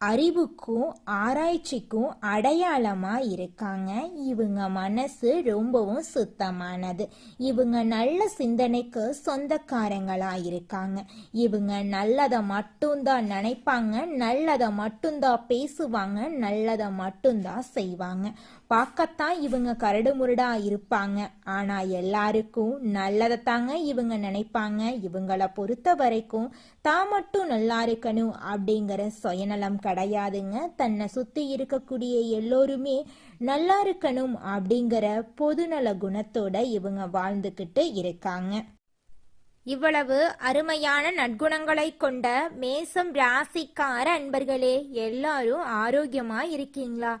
அறிவுக்கும் ஆராய்ச்சிக்கும் அடையாளமாக இருக்காங்க. இவங்க மனசு ரொம்பவும் சுத்தமானது. இவங்க நல்ல சிந்தனைக்கு சொந்தக்காரங்களாக இருக்காங்க. இவங்க நல்லதை மட்டும்தான் நினைப்பாங்க நல்லதை மட்டும்தான் பேசுவாங்க நல்லதை மட்டும்தான் செய்வாங்க. பார்க்கத்தான் இவங்க கரடு முரடா இருப்பாங்க. ஆனா எல்லாருக்கும் நல்லதைத்தாங்க இவங்க நினைப்பாங்க. இவங்களை பொறுத்த வரைக்கும் தான் மட்டும் நல்லா இருக்கணும் அப்படிங்கிற சுயநலம் கிடையாதுங்க. தன்னை சுத்தி இருக்கக்கூடிய எல்லோருமே நல்லா இருக்கணும் அப்படிங்கிற பொதுநல குணத்தோட இவங்க வாழ்ந்துக்கிட்டு இருக்காங்க. இவ்வளவு அருமையான நற்குணங்களை கொண்ட மேசம் ராசிக்கார அன்பர்களே எல்லாரும் ஆரோக்கியமா இருக்கீங்களா?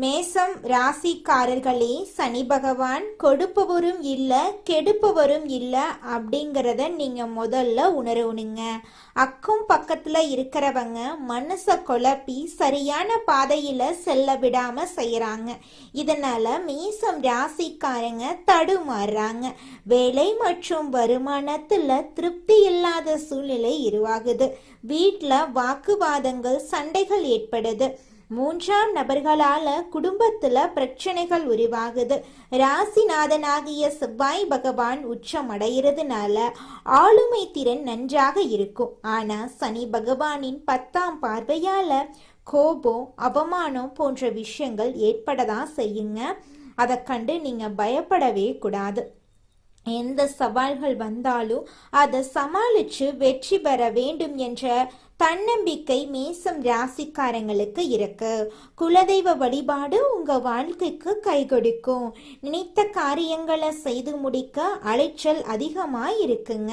மேசம் ராசிக்காரர்களே சனி பகவான் கொடுப்பவரும் இல்லை கெடுப்பவரும் இல்லை அப்படிங்கிறத நீங்கள் முதல்ல உணரணுங்க. அக்கும் பக்கத்தில் இருக்கிறவங்க மனசை குழப்பி சரியான பாதையில் செல்ல விடாமல் செய்கிறாங்க இதனால் மேசம் ராசிக்காரங்க தடுமாறுறாங்க. வேலை மற்றும் வருமானத்தில் திருப்தி இல்லாத சூழ்நிலை உருவாகுது. வீட்டில் வாக்குவாதங்கள் சண்டைகள் ஏற்படுது. மூன்றாம் நபர்களால குடும்பத்துல பிரச்சனைகள் உருவாகுது. ராசிநாதனாகிய செவ்வாய் பகவான் உச்சம் அடைகிறதுனால ஆளுமை திறன் நன்றாக இருக்கும். ஆனா சனி பகவானின் பத்தாம் பார்வையால கோபம் அவமானம் போன்ற விஷயங்கள் ஏற்படதான் செய்யுங்க. அதை கண்டு நீங்க பயப்படவே கூடாது. எந்த சவால்கள் வந்தாலும் அதை சமாளிச்சு வெற்றி பெற வேண்டும் என்ற தன்னம்பிக்கை மேசம் ராசிக்காரங்களுக்கு இருக்கு. குலதெய்வ வழிபாடு உங்க வாழ்க்கைக்கு கை கொடுக்கும். நினைத்த காரியங்களை செய்து முடிக்க அலைச்சல் அதிகமா இருக்குங்க.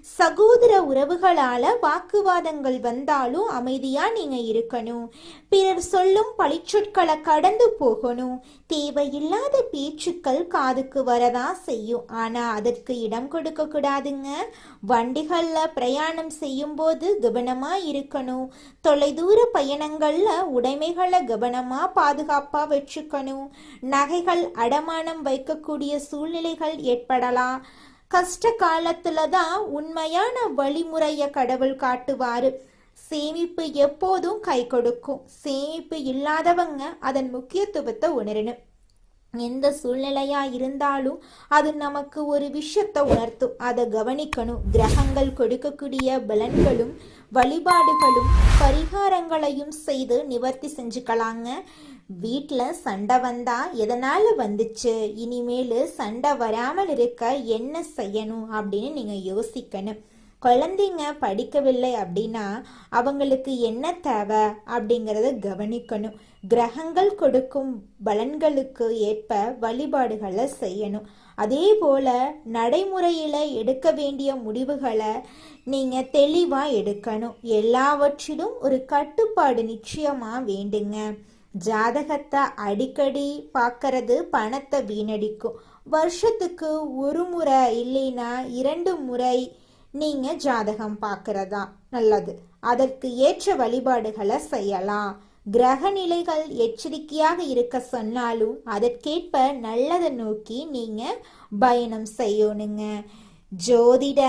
சகோதர உறவுகளால வாக்குவாதங்கள் வந்தாலும் அமைதியா நீங்க இருக்கணும். பிறர் சொல்லும் பழிச்சொற்களை கடந்து போகணும். தேவையில்லாத பேச்சுக்கள் காதுக்கு வரதா செய்யும். ஆனா அதற்கு இடம் கொடுக்க கூடாதுங்க. வண்டிகள்ல பிரயாணம் செய்யும் போது கவனமா இருக்கணும். தொலைதூர பயணங்கள்ல உடைமைகளை கவனமா பாதுகாப்பா வச்சுக்கணும். நகைகள் அடமானம் வைக்கக்கூடிய சூழ்நிலைகள் ஏற்படலாம். கஷ்ட காலத்துல தான் உண்மையான வழிமுறைய கடவுள் காட்டுவாரு. சேமிப்பு எப்போதும் கை கொடுக்கும். சேமிப்பு இல்லாதவங்க அதன் முக்கியத்துவத்தை உணரணும். எந்த சூழ்நிலையா இருந்தாலும் அது நமக்கு ஒரு விஷயத்தை உணர்த்தும். அதை கவனிக்கணும். கிரகங்கள் கொடுக்கக்கூடிய பலன்களும் வழிபாடுகளும் பரிகாரங்களையும் செய்து நிவர்த்தி செஞ்சுக்கலாங்க. வீட்டில் சண்டை வந்தா எதனால வந்துச்சு? இனிமேல் சண்டை வராமல் இருக்க என்ன செய்யணும் அப்படின்னு நீங்கள் யோசிக்கணும். குழந்தைங்க படிக்கவில்லை அப்படின்னா அவங்களுக்கு என்ன தேவை அப்படிங்கிறத கவனிக்கணும். கிரகங்கள் கொடுக்கும் பலன்களுக்கு ஏற்ப வழிபாடுகளை செய்யணும். அதே போல நடைமுறையில் எடுக்க வேண்டிய முடிவுகளை நீங்கள் தெளிவாக எடுக்கணும். எல்லாவற்றிலும் ஒரு கட்டுப்பாடு நிச்சயமாக வேண்டுங்க. ஜாதகத்தை அடிக்கடி பார்க்கறது பணத்தை வீணடிக்கும். வருஷத்துக்கு ஒரு முறை இல்லைன்னா இரண்டு முறை நீங்கள் ஜாதகம் பார்க்கறதா நல்லது. அதற்கு ஏற்ற வழிபாடுகளை செய்யலாம். கிரக நிலைகள் எச்சரிக்கையாக இருக்க சொன்னாலும் அதற்கேற்ப நல்லதை நோக்கி நீங்க பயணம் செய்யணுங்க. ஜோதிட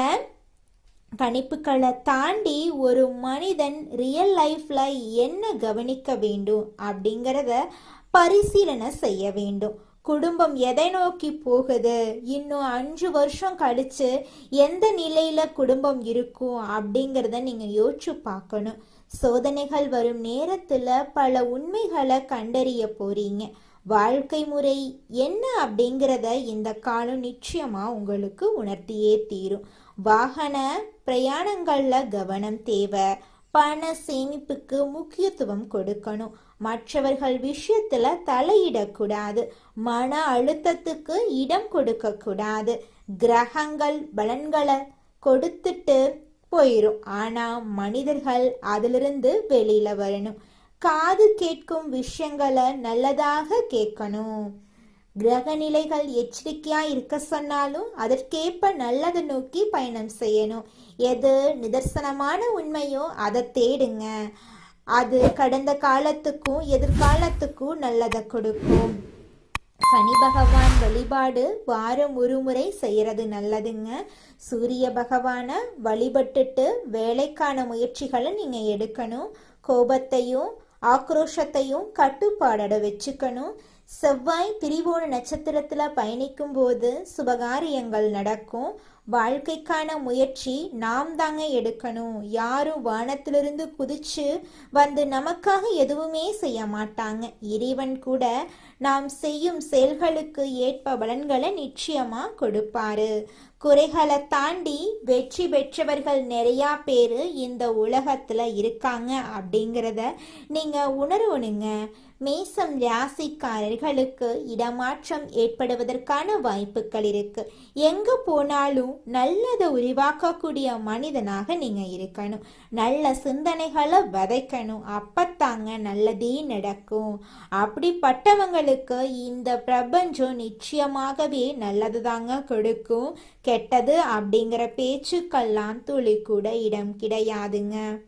கணிப்புகளை தாண்டி ஒரு மனிதன் ரியல் லைஃப்ல என்ன கவனிக்க வேண்டும் அப்படிங்கிறத பரிசீலனை செய்ய வேண்டும். குடும்பம் எதை நோக்கி போகுது? இன்னும் அஞ்சு வருஷம் கழிச்சு எந்த நிலையில குடும்பம் இருக்கும் அப்படிங்கிறத நீங்க யோசிச்சு பார்க்கணும். சோதனைகள் வரும் நேரத்துல பல உண்மைகளை கண்டறிய போறீங்க. வாழ்க்கை முறை என்ன அப்படிங்கிறத இந்த காலம் நிச்சயமா உங்களுக்கு உணர்த்தியே தீரும். வாகன பிரயாணங்கள்ல கவனம் தேவை. பண சேமிப்புக்கு முக்கியத்துவம் கொடுக்கணும். மற்றவர்கள் விஷயத்துல தலையிடக்கூடாது. மன அழுத்தத்துக்கு இடம் கொடுக்க கூடாது கிரகங்கள் பலன்களை கொடுத்துட்டு போயிரும். ஆனா மனிதர்கள் அதிலிருந்து வெளியில வரணும். காது கேட்கும் விஷயங்களை நல்லதாக கேட்கணும். கிரக நிலைகள் எச்சரிக்கையா இருக்க சொன்னாலும் அதற்கேற்ப நல்லதை நோக்கி பயணம் செய்யணும். எது நிதர்சனமான உண்மையோ அதை தேடுங்க. அது கடந்த காலத்துக்கும் எதிர்காலத்துக்கும் நல்லதை கொடுக்கும். சனி பகவான் வழிபாடு வாரம் ஒரு முறை செய்யறது நல்லதுங்க. சூரிய பகவானை வழிபட்டுட்டு வேலைக்கான முயற்சிகளை நீங்கள் எடுக்கணும். கோபத்தையும் ஆக்ரோஷத்தையும் கட்டுப்பாடோட வச்சுக்கணும். செவ்வாய் திரிவோண நட்சத்திரத்தில் பயணிக்கும் போது சுபகாரியங்கள் நடக்கும். வாழ்க்கைக்கான முயற்சி நாம் தாங்க எடுக்கணும். யாரும் வானத்திலிருந்து குதிச்சு வந்து நமக்காக எதுவுமே செய்ய மாட்டாங்க. இறைவன் கூட நாம் செய்யும் செயல்களுக்கு ஏற்ப பலன்களை நிச்சயமா கொடுப்பாரு. குறைகளை தாண்டி வெற்றி பெற்றவர்கள் நிறையா பேர் இந்த உலகத்தில் இருக்காங்க அப்படிங்கிறத நீங்கள் உணரணுங்க. மேசம் ராசிக்காரர்களுக்கு இடமாற்றம் ஏற்படுவதற்கான வாய்ப்புகள் இருக்கு. எங்க போனாலும் நல்லதை உருவாக்கக்கூடிய மனிதனாக நீங்க இருக்கணும். நல்ல சிந்தனைகளை விதைக்கணும். அப்பத்தாங்க நல்லதே நடக்கும். அப்படிப்பட்டவங்களுக்கு இந்த பிரபஞ்சம் நிச்சயமாகவே நல்லது தாங்க கொடுக்கும். கெட்டது அப்படிங்கிற பேச்சுக்கெல்லாம் துளி கூட இடம் கிடையாதுங்க.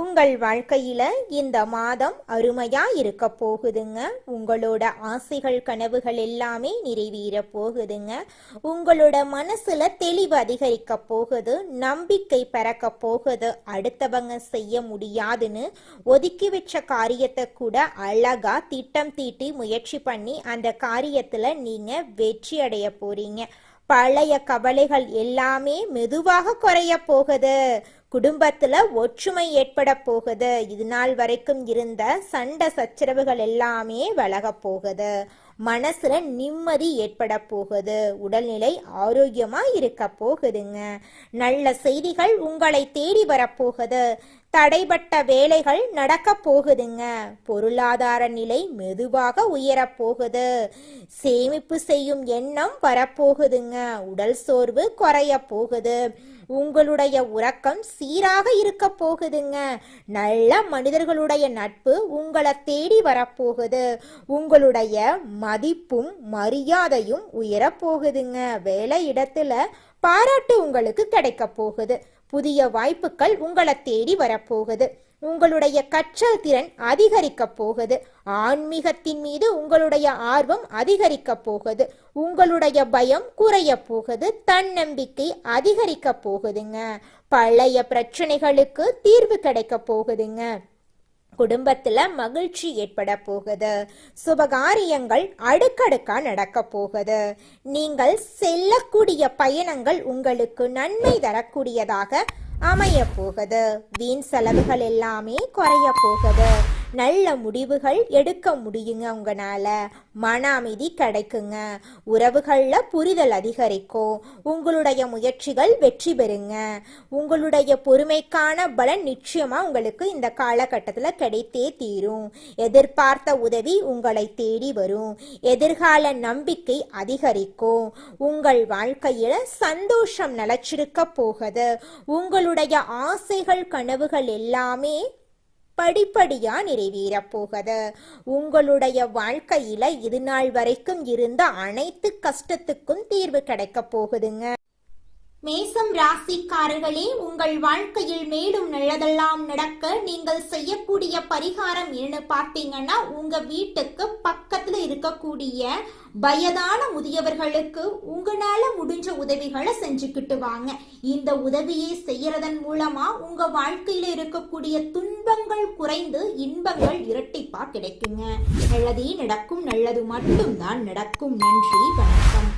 உங்கள் வாழ்க்கையில இந்த மாதம் அருமையா இருக்க போகுதுங்க. உங்களோட ஆசைகள் கனவுகள் எல்லாமே நிறைவேற போகுதுங்க. உங்களோட மனசுல தெளிவு அதிகரிக்க போகுது நம்பிக்கை பறக்க போகுது. அடுத்தவங்க செய்ய முடியாதுன்னு ஒதுக்கி வச்ச காரியத்தை கூட அழகா திட்டம் தீட்டி முயற்சி பண்ணி அந்த காரியத்துல நீங்க வெற்றி அடைய போறீங்க. பழைய கவலைகள் எல்லாமே மெதுவாக குறைய போகுது. குடும்பத்துல ஒற்றுமை ஏற்பட போகுது. இது நாள் வரைக்கும் இருந்த சண்டை சச்சரவுகள் எல்லாமே விலக போகுது. மனசுல நிம்மதி ஏற்பட போகுது. உடல்நிலை ஆரோக்கியமா இருக்க போகுதுங்க. நல்ல செய்திகள் உங்களை தேடி வரப்போகுது தடைபட்ட வேலைகள் நடக்க போகுதுங்க. பொருளாதார நிலை மெதுவாக உயரப் போகுது. சேமிப்பு செய்யும் எண்ணம் வரப்போகுதுங்க உடல் சோர்வு குறைய போகுது. உங்களுடைய உறக்கம் சீராக இருக்க போகுதுங்க. நல்ல மனிதர்களுடைய நட்பு உங்களை தேடி வரப்போகுது. உங்களுடைய மதிப்பும் மரியாதையும் உயரப்போகுதுங்க வேலை இடத்துல பாராட்டு உங்களுக்கு கிடைக்க போகுது. புதிய வாய்ப்புகள் உங்களை தேடி வரப்போகுது உங்களுடைய கற்றல் திறன் அதிகரிக்கப் போகுது. ஆன்மீகத்தின் மீது உங்களுடைய ஆர்வம் அதிகரிக்க போகுது. உங்களுடைய பயம் குறைய போகுது. தன்னம்பிக்கை அதிகரிக்கப் போகுதுங்க. பழைய பிரச்சனைகளுக்கு தீர்வு கிடைக்க போகுதுங்க. குடும்பத்துல மகிழ்ச்சி ஏற்பட போகுது. சுபகாரியங்கள் அடுக்கடுக்கா நடக்க போகுது. நீங்கள் செல்லக்கூடிய பயணங்கள் உங்களுக்கு நன்மை தரக்கூடியதாக அமைய போகுது. வீண் செலவுகள் எல்லாமே குறைய போகுது. நல்ல முடிவுகள் எடுக்க முடியுங்க உங்களால மன அமைதி கிடைக்குங்க. உறவுகளில் புரிதல் அதிகரிக்கும். உங்களுடைய முயற்சிகள் வெற்றி பெறுங்க. உங்களுடைய பொறுமைக்கான பலன் நிச்சயமாக உங்களுக்கு இந்த காலகட்டத்தில் கிடைத்தே தீரும். எதிர்பார்த்த உதவி உங்களை தேடி வரும். எதிர்கால நம்பிக்கை அதிகரிக்கும். உங்கள் வாழ்க்கையில் சந்தோஷம் நிலச்சிருக்க போகுது. உங்களுடைய ஆசைகள் கனவுகள் எல்லாமே படிப்படியா நிறைவேறப் போகுது உங்களுடைய வாழ்க்கையில இது நாள் வரைக்கும் இருந்த அனைத்து கஷ்டத்துக்கும் தீர்வு கிடைக்க போகுதுங்க. மேசம் ராசிக்காரர்களே உங்கள் வாழ்க்கையில் மேலும் நல்லதெல்லாம் நடக்க நீங்கள் செய்யக்கூடிய பரிகாரம் என்ன பார்த்தீங்கன்னா உங்க வீட்டுக்கு பக்கத்துல இருக்கக்கூடிய வயதான முதியவர்களுக்கு உங்களால முடிஞ்ச உதவிகளை செஞ்சுக்கிட்டு வாங்க. இந்த உதவியை செய்யறதன் மூலமா உங்க வாழ்க்கையில இருக்கக்கூடிய துன்பங்கள் குறைந்து இன்பங்கள் இரட்டிப்பா கிடைக்குங்க. நல்லதே நடக்கும் நல்லது மட்டும்தான் நடக்கும். நன்றி வணக்கம்.